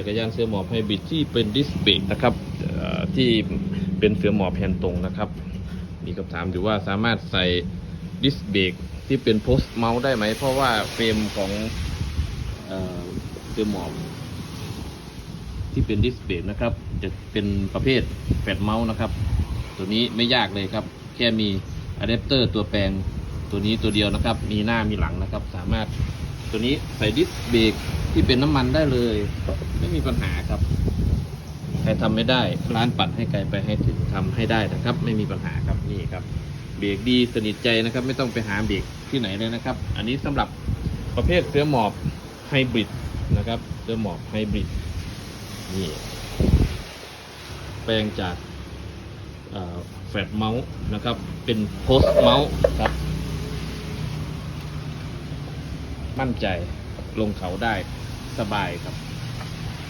จักรยานเสือหมอบไฮบริดที่เป็นดิสเบรกนะครับที่เป็นเสือหมอบแผ่นตรงนะครับ มีคำถามอยู่ว่าสามารถใส่ดิสเบรกที่เป็นโพสต์เมาส์ได้ไหม เพราะว่าเฟรมของเอเสือหมอบที่เป็นดิสเบรกนะครับ จะเป็นประเภทแฟลตเมาส์นะครับ ตัวนี้ไม่ยากเลยครับ แค่มีอะแดปเตอร์ตัวแปลงตัวนี้ตัวเดียวนะครับ มีหน้ามีหลังนะครับ สามารถตัวนี้ใส่ดิสเบรก ที่เป็นน้ำมันได้เลย ไม่มีปัญหาครับ ใครทำไม่ได้ร้านปัดให้ไกลไปให้ถึงทำให้ได้นะครับ ไม่มีปัญหาครับนี่ครับ เบรกดีสนิทใจนะครับ ไม่ต้องไปหาเบรกที่ไหนเลยนะครับ อันนี้สำหรับประเภทเสื้อหมอบไฮบริดนะครับเสื้อหมอบไฮบริดนี่แปลงจากแฟลตเมาส์นะครับ เป็นโพสเมาส์ครับ มั่นใจ ลงเขาได้สบายครับ